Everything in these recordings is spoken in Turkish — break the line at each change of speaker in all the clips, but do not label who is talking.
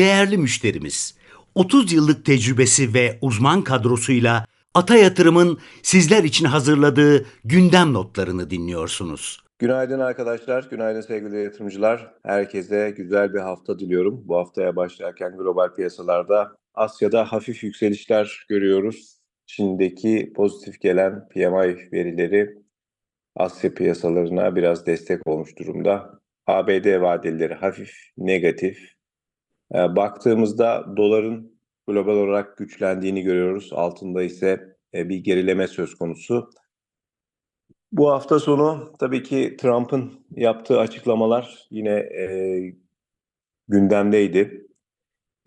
değerli müşterimiz. 30 yıllık tecrübesi ve uzman kadrosuyla Ata Yatırım'ın sizler için hazırladığı gündem notlarını dinliyorsunuz.
Günaydın arkadaşlar, günaydın sevgili yatırımcılar. Herkese güzel bir hafta diliyorum. Bu haftaya başlarken global piyasalarda Asya'da hafif yükselişler görüyoruz. Çin'deki pozitif gelen PMI verileri Asya piyasalarına biraz destek olmuş durumda. ABD vadeleri hafif negatif. E, baktığımızda doların global olarak güçlendiğini görüyoruz. Altında ise e, bir gerileme söz konusu. Bu hafta sonu tabii ki Trump'ın yaptığı açıklamalar yine e, gündemdeydi.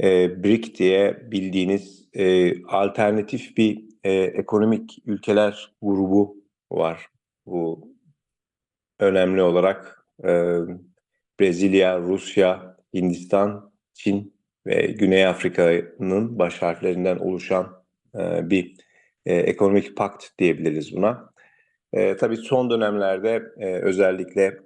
E, BRIC diye bildiğiniz e, alternatif bir e, ekonomik ülkeler grubu var. Bu önemli olarak e, Brezilya, Rusya, Hindistan, Çin ve Güney Afrika'nın baş harflerinden oluşan e, bir e, ekonomik pakt diyebiliriz buna. E, tabii son dönemlerde e, özellikle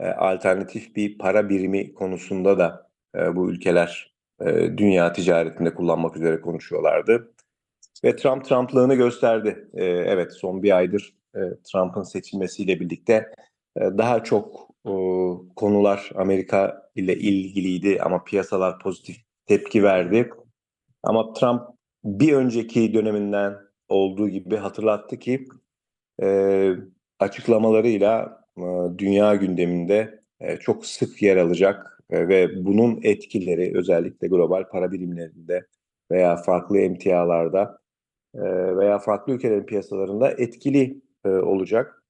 e, alternatif bir para birimi konusunda da e, bu ülkeler e, dünya ticaretinde kullanmak üzere konuşuyorlardı. Ve Trump Trumplığını gösterdi. E, evet son bir aydır e, Trump'ın seçilmesiyle birlikte daha çok konular Amerika ile ilgiliydi ama piyasalar pozitif tepki verdi. Ama Trump bir önceki döneminden olduğu gibi hatırlattı ki e, açıklamalarıyla e, dünya gündeminde e, çok sık yer alacak ve bunun etkileri özellikle global para birimlerinde veya farklı emtialarda veya farklı ülkelerin piyasalarında etkili olacak.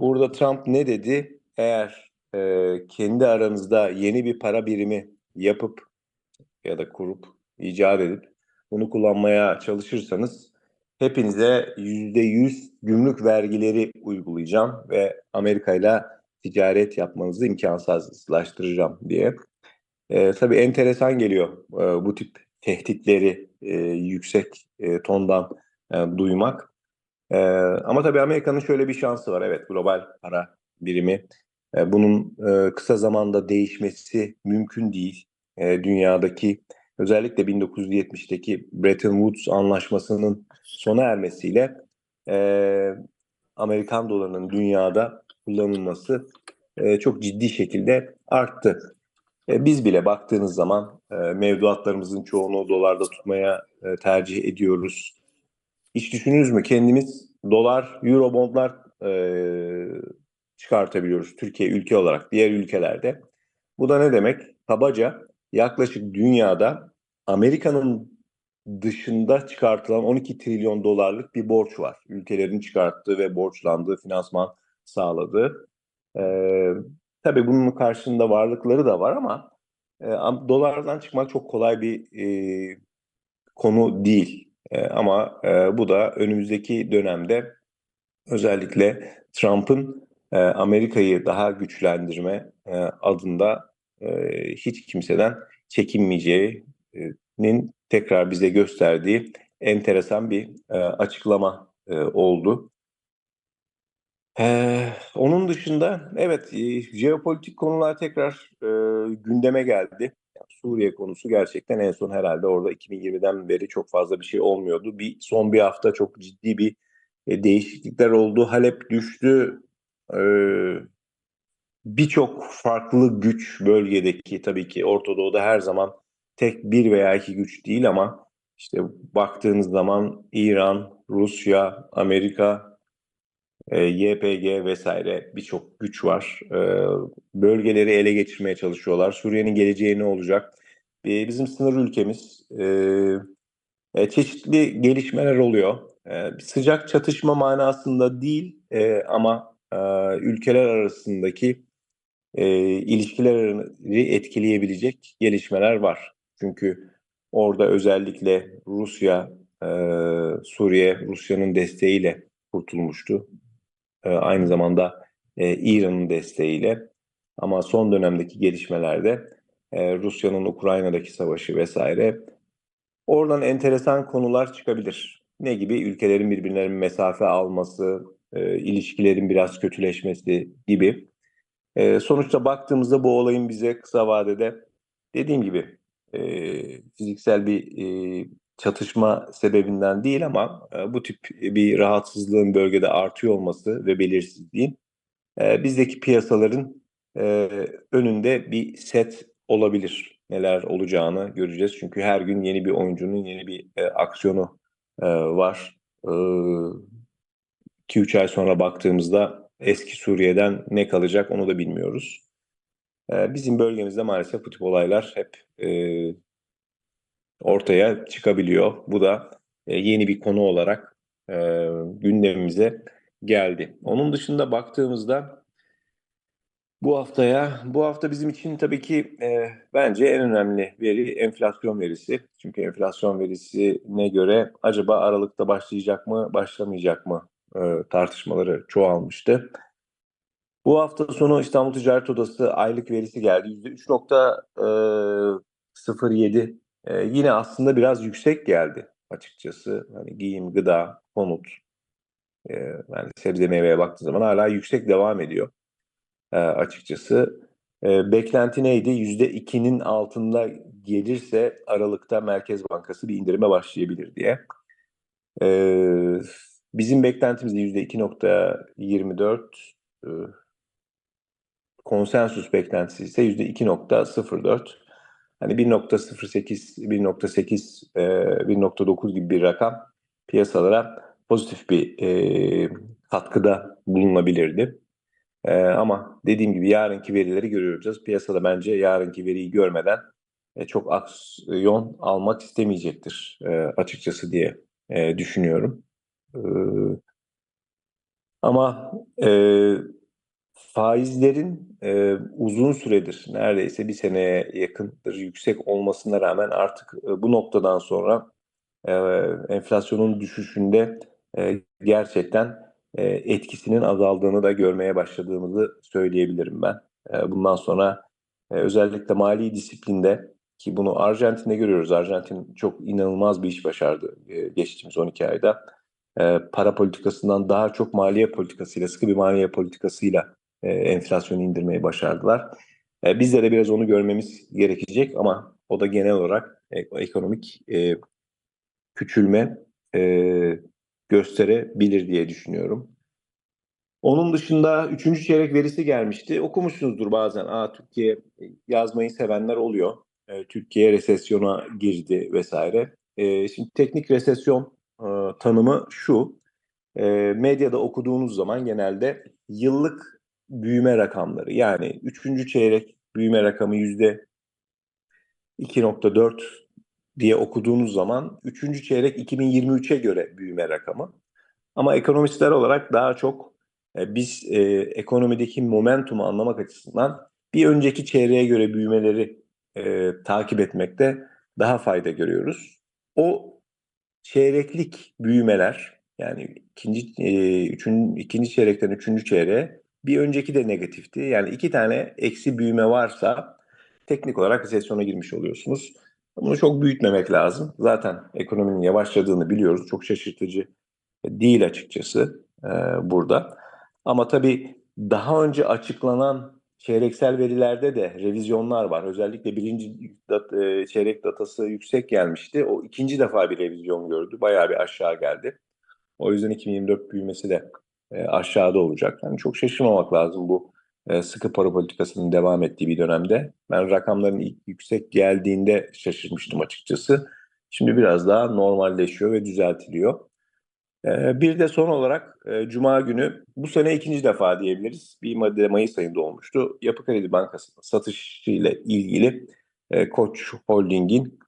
Burada Trump ne dedi? Eğer e, kendi aranızda yeni bir para birimi yapıp ya da kurup icat edip bunu kullanmaya çalışırsanız hepinize yüzde yüz gümrük vergileri uygulayacağım ve Amerika ile ticaret yapmanızı imkansızlaştıracağım diye. E, tabii enteresan geliyor e, bu tip tehditleri e, yüksek e, tondan e, duymak. E, ama tabii Amerika'nın şöyle bir şansı var. Evet global para birimi. E, bunun e, kısa zamanda değişmesi mümkün değil. E, dünyadaki özellikle 1970'teki Bretton Woods anlaşmasının sona ermesiyle e, Amerikan dolarının dünyada kullanılması e, çok ciddi şekilde arttı. E, biz bile baktığınız zaman e, mevduatlarımızın çoğunu dolarda tutmaya e, tercih ediyoruz. Hiç düşünürüz mü kendimiz dolar, euro bondlar e, çıkartabiliyoruz Türkiye ülke olarak diğer ülkelerde. Bu da ne demek? Kabaca yaklaşık dünyada Amerika'nın dışında çıkartılan 12 trilyon dolarlık bir borç var. Ülkelerin çıkarttığı ve borçlandığı, finansman sağladığı. Ee, tabii bunun karşında varlıkları da var ama e, dolardan çıkmak çok kolay bir e, konu değil. E, ama e, bu da önümüzdeki dönemde özellikle Trump'ın e, Amerika'yı daha güçlendirme e, adında hiç kimseden çekinmeyeceğinin tekrar bize gösterdiği enteresan bir açıklama oldu. Ee, onun dışında evet jeopolitik konular tekrar gündeme geldi. Suriye konusu gerçekten en son herhalde orada 2020'den beri çok fazla bir şey olmuyordu. Bir son bir hafta çok ciddi bir e, değişiklikler oldu. Halep düştü. E, Birçok farklı güç bölgedeki tabii ki Orta Doğu'da her zaman tek bir veya iki güç değil ama işte baktığınız zaman İran, Rusya, Amerika, e, YPG vesaire birçok güç var. E, bölgeleri ele geçirmeye çalışıyorlar. Suriye'nin geleceği ne olacak? E, bizim sınır ülkemiz çeşitli gelişmeler oluyor. Sıcak çatışma manasında değil ama ülkeler arasındaki ilişkileri etkileyebilecek gelişmeler var. Çünkü orada özellikle Rusya, Suriye, Rusya'nın desteğiyle kurtulmuştu. E, aynı zamanda e, İran'ın desteğiyle. Ama son dönemdeki gelişmelerde e, Rusya'nın Ukrayna'daki savaşı vesaire oradan enteresan konular çıkabilir. Ne gibi? Ülkelerin birbirlerine mesafe alması, e, ilişkilerin biraz kötüleşmesi gibi. E, sonuçta baktığımızda bu olayın bize kısa vadede dediğim gibi e, fiziksel bir e, çatışma sebebinden değil ama e, bu tip bir rahatsızlığın bölgede artıyor olması ve belirsizliğin e, bizdeki piyasaların e, önünde bir set olabilir. Neler olacağını göreceğiz. Çünkü her gün yeni bir oyuncunun yeni bir e, aksiyonu e, var. 2-3 ay sonra baktığımızda eski Suriye'den ne kalacak onu da bilmiyoruz. E, bizim bölgemizde maalesef bu tip olaylar hep e, ortaya çıkabiliyor. Bu da e, yeni bir konu olarak e, gündemimize geldi. Onun dışında baktığımızda bu haftaya, bu hafta bizim için tabii ki e, bence en önemli veri enflasyon verisi. Çünkü enflasyon verisine göre acaba Aralık'ta başlayacak mı, başlamayacak mı e, tartışmaları çoğalmıştı. Bu hafta sonu İstanbul Ticaret Odası aylık verisi geldi. %3.07. E, yine aslında biraz yüksek geldi açıkçası. Hani giyim, gıda, konut, e, yani sebze meyveye baktığı zaman hala yüksek devam ediyor e, açıkçası. E, beklenti neydi? %2'nin altında gelirse Aralık'ta Merkez Bankası bir indirime başlayabilir diye. E, bizim beklentimiz de %2.24 e, konsensus beklentisi ise %2.04 hani 1.08 1.8 1.9 gibi bir rakam piyasalara pozitif bir e, katkıda bulunabilirdi. E, ama dediğim gibi yarınki verileri görüyoruz. Piyasada bence yarınki veriyi görmeden e, çok aksiyon almak istemeyecektir açıkçası diye düşünüyorum. Ama faizlerin e, uzun süredir neredeyse bir seneye yakındır yüksek olmasına rağmen artık e, bu noktadan sonra e, enflasyonun düşüşünde e, gerçekten e, etkisinin azaldığını da görmeye başladığımızı söyleyebilirim ben. E, bundan sonra e, özellikle mali disiplinde ki bunu Arjantin'de görüyoruz. Arjantin çok inanılmaz bir iş başardı e, geçtiğimiz 12 ayda. E, para politikasından daha çok maliye politikasıyla, sıkı bir maliye politikasıyla e, enflasyonu indirmeyi başardılar. E, bizde de biraz onu görmemiz gerekecek ama o da genel olarak e, ekonomik e, küçülme e, gösterebilir diye düşünüyorum. Onun dışında üçüncü çeyrek verisi gelmişti. Okumuşsunuzdur bazen. Aa, Türkiye yazmayı sevenler oluyor. E, Türkiye resesyona girdi vesaire. E, şimdi teknik resesyon e, tanımı şu. E, medyada okuduğunuz zaman genelde yıllık büyüme rakamları yani üçüncü çeyrek büyüme rakamı yüzde 2.4 diye okuduğunuz zaman 3. çeyrek 2023'e göre büyüme rakamı. Ama ekonomistler olarak daha çok e, biz e, ekonomideki momentumu anlamak açısından bir önceki çeyreğe göre büyümeleri e, takip etmekte daha fayda görüyoruz. O çeyreklik büyümeler yani ikinci e, üçün, ikinci çeyrekten üçüncü çeyreğe bir önceki de negatifti. Yani iki tane eksi büyüme varsa teknik olarak resesyona girmiş oluyorsunuz. Bunu çok büyütmemek lazım. Zaten ekonominin yavaşladığını biliyoruz. Çok şaşırtıcı değil açıkçası e, burada. Ama tabii daha önce açıklanan çeyreksel verilerde de revizyonlar var. Özellikle birinci dat, e, çeyrek datası yüksek gelmişti. O ikinci defa bir revizyon gördü. Bayağı bir aşağı geldi. O yüzden 2024 büyümesi de e, aşağıda olacak. Yani çok şaşırmamak lazım bu e, sıkı para politikasının devam ettiği bir dönemde. Ben rakamların ilk yüksek geldiğinde şaşırmıştım açıkçası. Şimdi biraz daha normalleşiyor ve düzeltiliyor. E, bir de son olarak e, Cuma günü bu sene ikinci defa diyebiliriz. Bir madde Mayıs ayında olmuştu. Yapı Kredi Bankası'nın satışıyla ilgili Koç Holding'in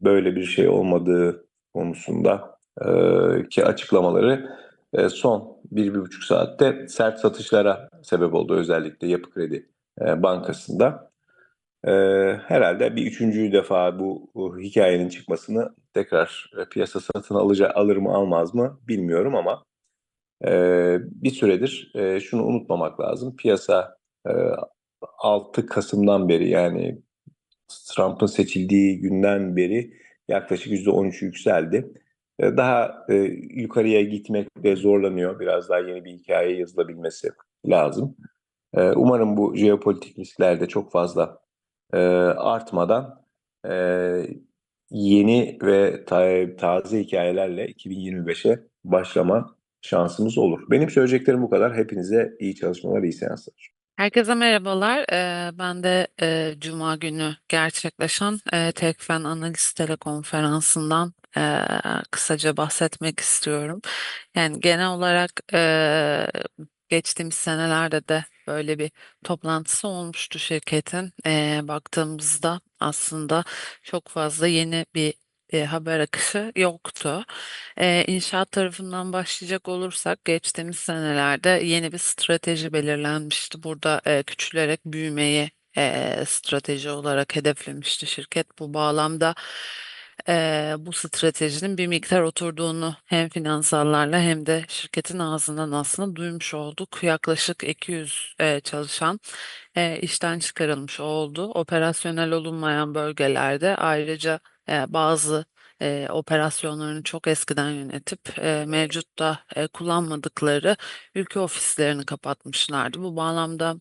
böyle bir şey olmadığı konusunda ki açıklamaları son bir, bir buçuk saatte sert satışlara sebep oldu özellikle Yapı Kredi e, Bankası'nda. E, herhalde bir üçüncü defa bu, hikayenin çıkmasını tekrar piyasa satın alıcı alır mı almaz mı bilmiyorum ama bir süredir şunu unutmamak lazım. Piyasa 6 Kasım'dan beri yani Trump'ın seçildiği günden beri yaklaşık %13 yükseldi. E, daha e, yukarıya gitmekte zorlanıyor. Biraz daha yeni bir hikaye yazılabilmesi lazım. E, umarım bu jeopolitik riskler de çok fazla e, artmadan e, yeni ve ta- taze hikayelerle 2025'e başlama şansımız olur. Benim söyleyeceklerim bu kadar. Hepinize iyi çalışmalar, iyi seanslar.
Herkese merhabalar. Ee, ben de e, Cuma günü gerçekleşen e, Tekfen Analiz Telekonferansı'ndan e, kısaca bahsetmek istiyorum. Yani genel olarak e, geçtiğimiz senelerde de böyle bir toplantısı olmuştu şirketin. E, baktığımızda aslında çok fazla yeni bir e, haber akışı yoktu. E, inşaat tarafından başlayacak olursak geçtiğimiz senelerde yeni bir strateji belirlenmişti. Burada e, küçülerek büyümeyi e, strateji olarak hedeflemişti şirket. Bu bağlamda e, bu stratejinin bir miktar oturduğunu hem finansallarla hem de şirketin ağzından aslında duymuş olduk. Yaklaşık 200 e, çalışan e, işten çıkarılmış oldu. Operasyonel olunmayan bölgelerde ayrıca e, bazı e, operasyonlarını çok eskiden yönetip e, mevcutta e, kullanmadıkları ülke ofislerini kapatmışlardı. Bu bağlamda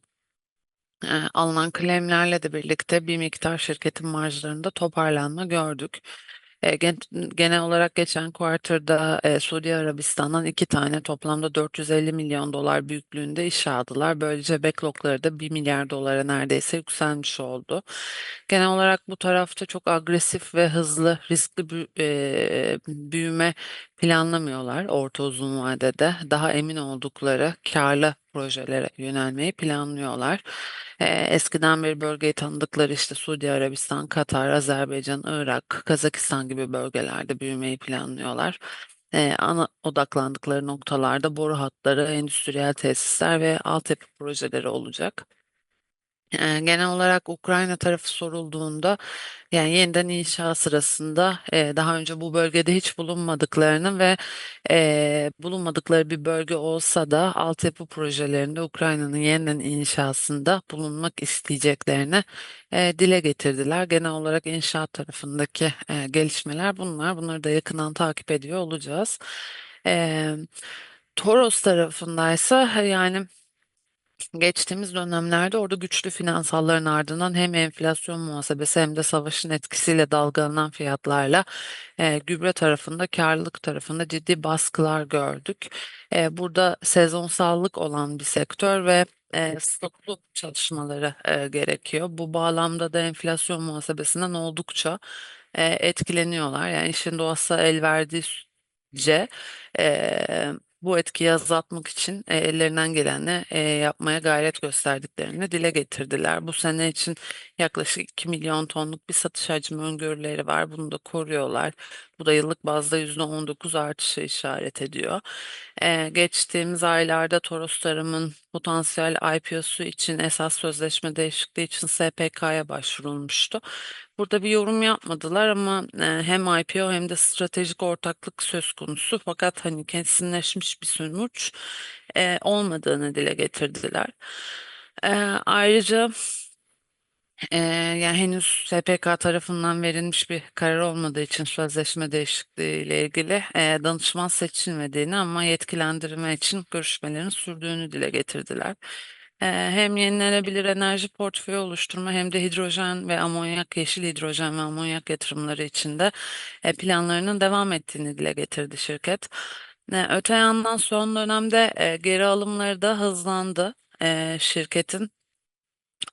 alınan claimlerle de birlikte bir miktar şirketin marjlarında toparlanma gördük. Gen- genel olarak geçen quarter'da e, Suudi Arabistan'dan iki tane toplamda 450 milyon dolar büyüklüğünde iş aldılar. Böylece backlogları da 1 milyar dolara neredeyse yükselmiş oldu. Genel olarak bu tarafta çok agresif ve hızlı riskli e, büyüme planlamıyorlar orta uzun vadede. Daha emin oldukları karlı projelere yönelmeyi planlıyorlar. Ee, eskiden bir bölgeyi tanıdıkları işte Suudi Arabistan, Katar, Azerbaycan, Irak, Kazakistan gibi bölgelerde büyümeyi planlıyorlar. Ee, ana odaklandıkları noktalarda boru hatları, endüstriyel tesisler ve altyapı projeleri olacak. Genel olarak Ukrayna tarafı sorulduğunda yani yeniden inşa sırasında daha önce bu bölgede hiç bulunmadıklarını ve e, bulunmadıkları bir bölge olsa da altyapı projelerinde Ukrayna'nın yeniden inşasında bulunmak isteyeceklerini e, dile getirdiler. Genel olarak inşaat tarafındaki e, gelişmeler bunlar. Bunları da yakından takip ediyor olacağız. E, Toros tarafındaysa yani Geçtiğimiz dönemlerde orada güçlü finansalların ardından hem enflasyon muhasebesi hem de savaşın etkisiyle dalgalanan fiyatlarla e, gübre tarafında, karlılık tarafında ciddi baskılar gördük. E, burada sezonsallık olan bir sektör ve e, stoklu çalışmaları e, gerekiyor. Bu bağlamda da enflasyon muhasebesinden oldukça e, etkileniyorlar. Yani işin doğası el verdiği sürece e, bu etkiyi azaltmak için e, ellerinden geleni e, yapmaya gayret gösterdiklerini dile getirdiler. Bu sene için yaklaşık 2 milyon tonluk bir satış hacmi öngörüleri var. Bunu da koruyorlar. Bu da yıllık bazda %19 artışı işaret ediyor. E, geçtiğimiz aylarda Toros Tarım'ın potansiyel IPO'su için esas sözleşme değişikliği için SPK'ya başvurulmuştu. Burada bir yorum yapmadılar ama e, hem IPO hem de stratejik ortaklık söz konusu fakat hani kesinleşmiş bir sonuç e, olmadığını dile getirdiler. E, ayrıca e, yani henüz SPK tarafından verilmiş bir karar olmadığı için sözleşme değişikliği ile ilgili e, danışman seçilmediğini ama yetkilendirme için görüşmelerin sürdüğünü dile getirdiler. E, hem yenilenebilir enerji portföyü oluşturma hem de hidrojen ve amonyak, yeşil hidrojen ve amonyak yatırımları için de e, planlarının devam ettiğini dile getirdi şirket. E, öte yandan son dönemde e, geri alımları da hızlandı e, şirketin.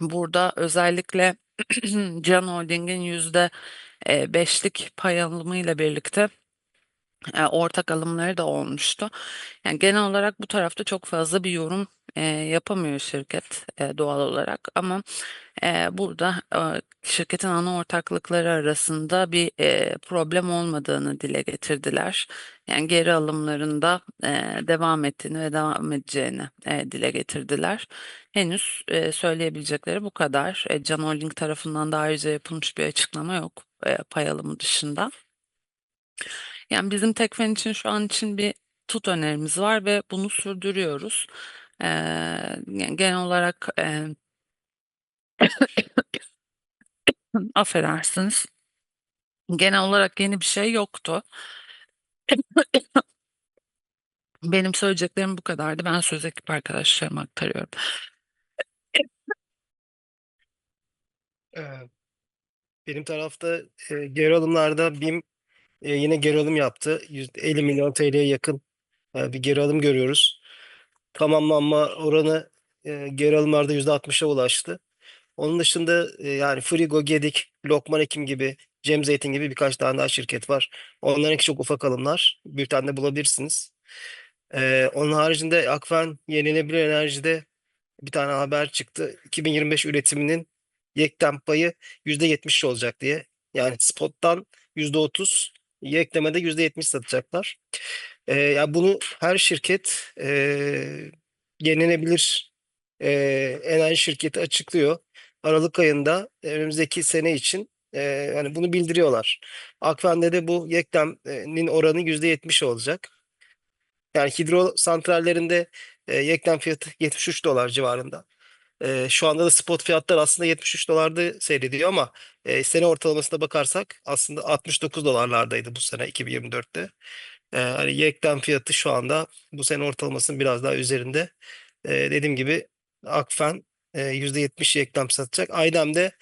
Burada özellikle Can Holding'in yüzde e, beşlik pay alımıyla birlikte e, ortak alımları da olmuştu. Yani genel olarak bu tarafta çok fazla bir yorum e, yapamıyor şirket e, doğal olarak ama e, burada e, şirketin ana ortaklıkları arasında bir e, problem olmadığını dile getirdiler. Yani geri alımlarında e, devam ettiğini ve devam edeceğini e, dile getirdiler. Henüz e, söyleyebilecekleri bu kadar. E, Can Holding tarafından da ayrıca yapılmış bir açıklama yok e, pay alımı dışında. Yani bizim Tekfen için şu an için bir tut önerimiz var ve bunu sürdürüyoruz. Yani genel olarak e, affedersiniz. Genel olarak yeni bir şey yoktu. Benim söyleyeceklerim bu kadardı. Ben söz ekip arkadaşlarıma aktarıyorum.
Benim tarafta e, geri alımlarda BİM e, yine geri alım yaptı. 50 milyon TL'ye yakın e, bir geri alım görüyoruz. Tamamlanma oranı e, geri alımlarda %60'a ulaştı. Onun dışında e, yani Frigo, Gedik, Lokman Hekim gibi, Cem Zeytin gibi birkaç tane daha şirket var. Onlarınki çok ufak alımlar. Bültende bulabilirsiniz. Ee, onun haricinde Akfen yenilenebilir enerjide bir tane haber çıktı. 2025 üretiminin yekten payı %70 olacak diye. Yani spottan %30, yeklemede %70 satacaklar. Ee, ya bunu her şirket e, yenilenebilir e, enerji şirketi açıklıyor. Aralık ayında e, önümüzdeki sene için e, hani bunu bildiriyorlar. Akfen'de de bu yeklemin oranı %70 olacak. Yani hidro santrallerinde e, yeklem fiyatı 73 dolar civarında. E, şu anda da spot fiyatlar aslında 73 dolarda seyrediyor ama e, sene ortalamasına bakarsak aslında 69 dolarlardaydı bu sene 2024'te. E, hani yeklem fiyatı şu anda bu sene ortalamasının biraz daha üzerinde. E, dediğim gibi Akfen e, %70 yeklem satacak. Aydem de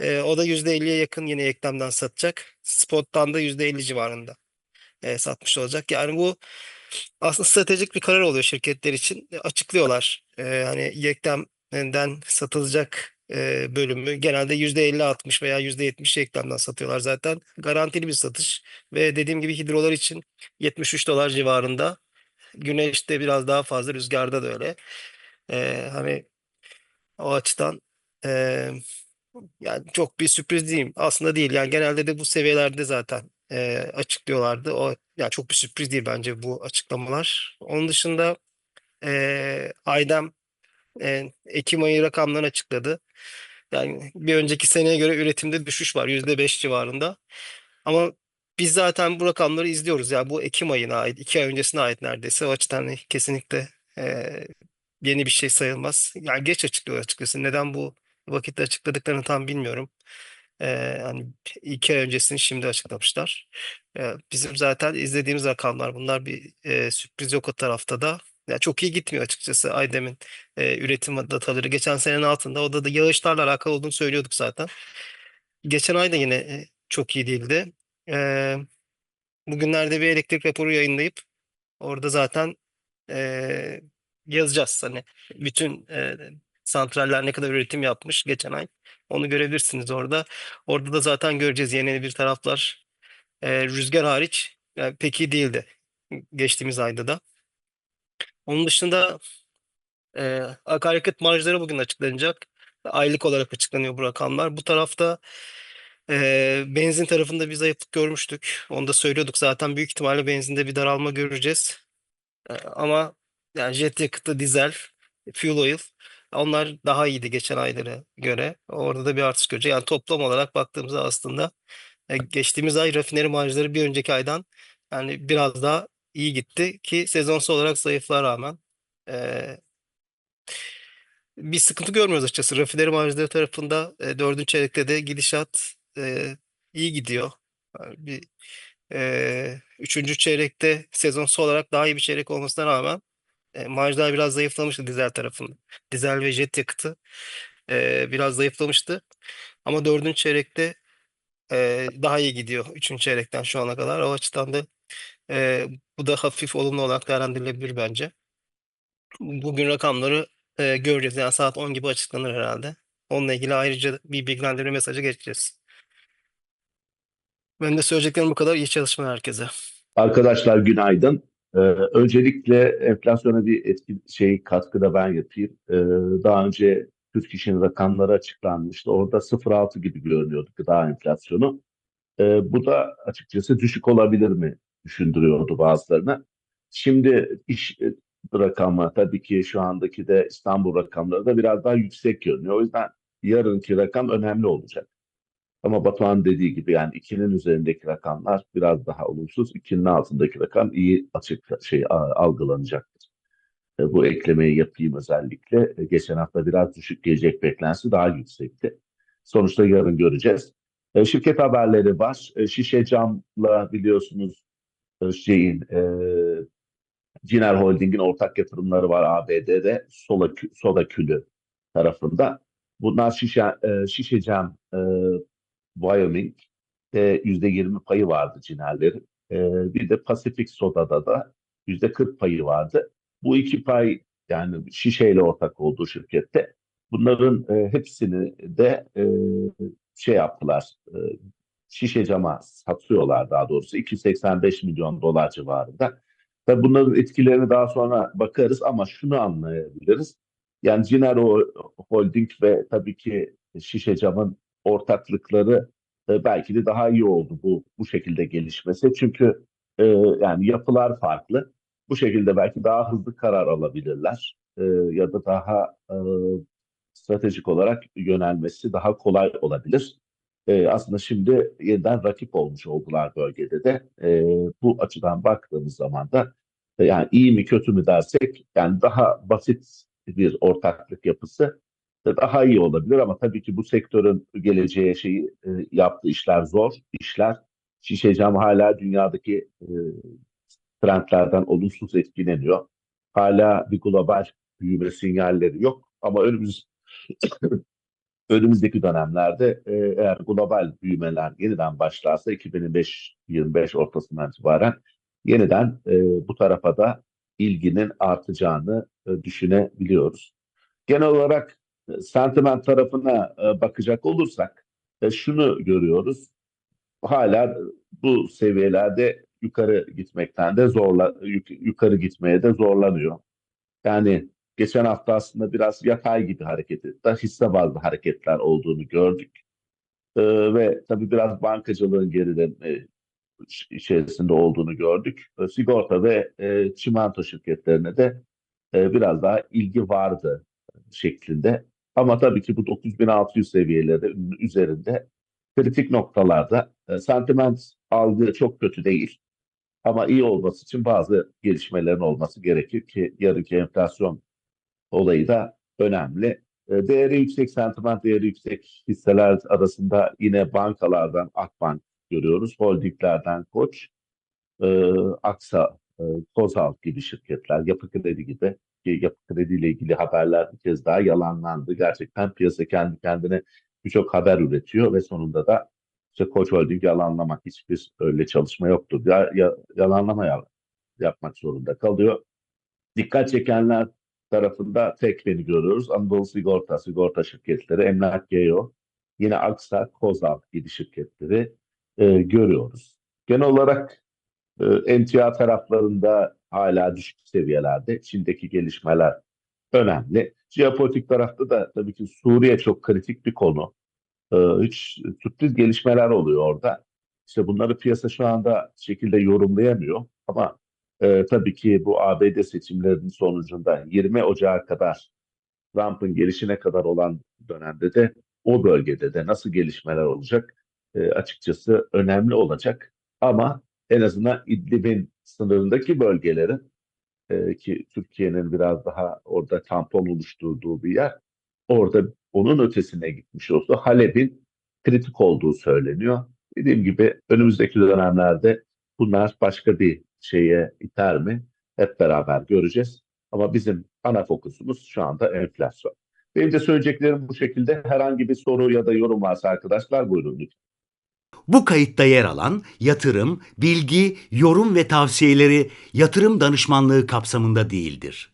e, o da %50'ye yakın yine yeklemden satacak. Spot'tan da %50 civarında e, satmış olacak. Yani bu aslında stratejik bir karar oluyor şirketler için. Açıklıyorlar. E, hani yeklemden satılacak bölümü genelde %50-60 veya %70 yeklemden satıyorlar zaten. Garantili bir satış ve dediğim gibi hidrolar için 73 dolar civarında. Güneşte biraz daha fazla, rüzgarda da öyle. E, hani o açıdan e, yani çok bir sürpriz değil. Aslında değil. Yani genelde de bu seviyelerde zaten e, açıklıyorlardı. O yani çok bir sürpriz değil bence bu açıklamalar. Onun dışında e, Aydem e, Ekim ayı rakamlarını açıkladı. Yani bir önceki seneye göre üretimde düşüş var %5 civarında. Ama biz zaten bu rakamları izliyoruz. Yani bu Ekim ayına ait, iki ay öncesine ait neredeyse. O açıdan kesinlikle e, yeni bir şey sayılmaz. Yani geç açıklıyor açıkçası. Neden bu vakitte açıkladıklarını tam bilmiyorum. Ee, hani iki ay öncesini şimdi açıklamışlar. Ee, bizim zaten izlediğimiz rakamlar bunlar bir e, sürpriz yok o tarafta da. Ya çok iyi gitmiyor açıkçası Aydem'in e, üretim dataları. Geçen senenin altında o da, da yağışlarla alakalı olduğunu söylüyorduk zaten. Geçen ay da yine e, çok iyi değildi. Ee, bugünlerde bir elektrik raporu yayınlayıp orada zaten e, yazacağız. Hani bütün e, santraller ne kadar üretim yapmış geçen ay. Onu görebilirsiniz orada. Orada da zaten göreceğiz yeni bir taraflar. E, rüzgar hariç yani pek iyi değildi. Geçtiğimiz ayda da. Onun dışında e, akaryakıt marjları bugün açıklanacak. Aylık olarak açıklanıyor bu rakamlar. Bu tarafta e, benzin tarafında bir zayıflık görmüştük. Onu da söylüyorduk zaten büyük ihtimalle benzinde bir daralma göreceğiz. E, ama yani jet yakıtı, dizel, fuel oil onlar daha iyiydi geçen aylara göre. Orada da bir artış göreceğiz. Yani toplam olarak baktığımızda aslında e, geçtiğimiz ay rafineri marjları bir önceki aydan yani biraz daha iyi gitti ki sezonsal olarak zayıflığa rağmen e, bir sıkıntı görmüyoruz açıkçası. Rafineri marjları tarafında e, dördüncü çeyrekte de gidişat e, iyi gidiyor. Yani bir e, üçüncü çeyrekte sezonsal olarak daha iyi bir çeyrek olmasına rağmen e, marjlar biraz zayıflamıştı dizel tarafında. Dizel ve jet yakıtı e, biraz zayıflamıştı. Ama dördüncü çeyrekte e, daha iyi gidiyor. Üçüncü çeyrekten şu ana kadar. O açıdan da e, bu da hafif olumlu olarak değerlendirilebilir bence. Bugün rakamları e, göreceğiz. Yani saat 10 gibi açıklanır herhalde. Onunla ilgili ayrıca bir bilgilendirme mesajı geçeceğiz. Ben de söyleyeceklerim bu kadar. İyi çalışmalar herkese.
Arkadaşlar günaydın. Ee, öncelikle enflasyona bir etki şey katkıda ben yapayım. Ee, daha önce Türk İş'in rakamları açıklanmıştı. Orada 0.6 gibi görünüyordu gıda enflasyonu. Ee, bu da açıkçası düşük olabilir mi düşündürüyordu bazılarına. Şimdi iş e, rakamı tabii ki şu andaki de İstanbul rakamları da biraz daha yüksek görünüyor. O yüzden yarınki rakam önemli olacak. Ama Batuhan dediği gibi yani ikinin üzerindeki rakamlar biraz daha olumsuz. ikinin altındaki rakam iyi açık şey a- algılanacaktır. E, bu eklemeyi yapayım özellikle. E, geçen hafta biraz düşük gelecek beklentisi daha yüksekti. Sonuçta yarın göreceğiz. E, şirket haberleri var. E, şişe camla biliyorsunuz e, şeyin e, Ciner Holding'in ortak yatırımları var ABD'de soda, kü- soda külü tarafında. Bunlar şişe, e, Şişecam, e, Wyoming e, %20 payı vardı Cinerlerin. E, bir de Pacific Soda'da da %40 payı vardı. Bu iki pay yani şişeyle ortak olduğu şirkette bunların e, hepsini de e, şey yaptılar. E, şişe cama satıyorlar daha doğrusu 285 milyon dolar civarında. Tabii bunların etkilerini daha sonra bakarız ama şunu anlayabiliriz. Yani Ciner Holding ve tabii ki şişe camın ortaklıkları e, belki de daha iyi oldu bu bu şekilde gelişmesi. Çünkü e, yani yapılar farklı. Bu şekilde belki daha hızlı karar alabilirler e, ya da daha e, stratejik olarak yönelmesi daha kolay olabilir. E, aslında şimdi yeniden rakip olmuş oldular bölgede de. E, bu açıdan baktığımız zaman da e, yani iyi mi kötü mü dersek yani daha basit bir ortaklık yapısı da daha iyi olabilir ama tabii ki bu sektörün geleceğe şeyi e, yaptığı işler zor işler. Şişe cam hala dünyadaki e, trendlerden olumsuz etkileniyor. Hala bir global büyüme sinyalleri yok ama önümüz önümüzdeki dönemlerde e, eğer global büyümeler yeniden başlarsa 2025 ortasından itibaren yeniden e, bu tarafa da ilginin artacağını e, düşünebiliyoruz. Genel olarak e, sentiment tarafına e, bakacak olursak e, şunu görüyoruz. Hala bu seviyelerde yukarı gitmekten de zorla yuk- yukarı gitmeye de zorlanıyor. Yani geçen hafta aslında biraz yatay gibi hareket etti. Hisse bazlı hareketler olduğunu gördük. Ee, ve tabii biraz bankacılığın gerileme içerisinde olduğunu gördük. Sigorta ve e, çimento şirketlerine de e, biraz daha ilgi vardı şeklinde. Ama tabii ki bu 9600 seviyeleri üzerinde kritik noktalarda e, sentiment algı çok kötü değil. Ama iyi olması için bazı gelişmelerin olması gerekir ki yarınki enflasyon olayı da önemli. E, Değeri yüksek sentiment, değeri yüksek hisseler arasında yine bankalardan Akbank görüyoruz. Holdinglerden Koç, e, Aksa, e, Kozalp gibi şirketler, Yapı Kredi gibi Yapı Kredi ile ilgili haberler bir kez daha yalanlandı. Gerçekten piyasa kendi kendine birçok haber üretiyor ve sonunda da işte Koç Holding yalanlamak hiçbir öyle çalışma yoktur. Ya, ya, yalanlama ya- yapmak zorunda kalıyor. Dikkat çekenler tarafında Tekven'i görüyoruz. Anadolu Sigorta, sigorta şirketleri, Emlak Geo, yine Aksa, Kozalp gibi şirketleri e, görüyoruz. Genel olarak e, emtia taraflarında hala düşük seviyelerde. Çin'deki gelişmeler önemli. Jeopolitik tarafta da tabii ki Suriye çok kritik bir konu. E, hiç sürpriz gelişmeler oluyor orada. İşte bunları piyasa şu anda şekilde yorumlayamıyor ama e, tabii ki bu ABD seçimlerinin sonucunda 20 Ocağı kadar Trump'ın gelişine kadar olan dönemde de o bölgede de nasıl gelişmeler olacak e, açıkçası önemli olacak. Ama en azından İdlib'in sınırındaki bölgelerin e, ki Türkiye'nin biraz daha orada tampon oluşturduğu bir yer orada onun ötesine gitmiş olsa Halep'in kritik olduğu söyleniyor. Dediğim gibi önümüzdeki dönemlerde bunlar başka bir şeye iter mi? Hep beraber göreceğiz. Ama bizim ana fokusumuz şu anda enflasyon. Benim de söyleyeceklerim bu şekilde. Herhangi bir soru ya da yorum varsa arkadaşlar buyurun lütfen.
Bu kayıtta yer alan yatırım, bilgi, yorum ve tavsiyeleri yatırım danışmanlığı kapsamında değildir.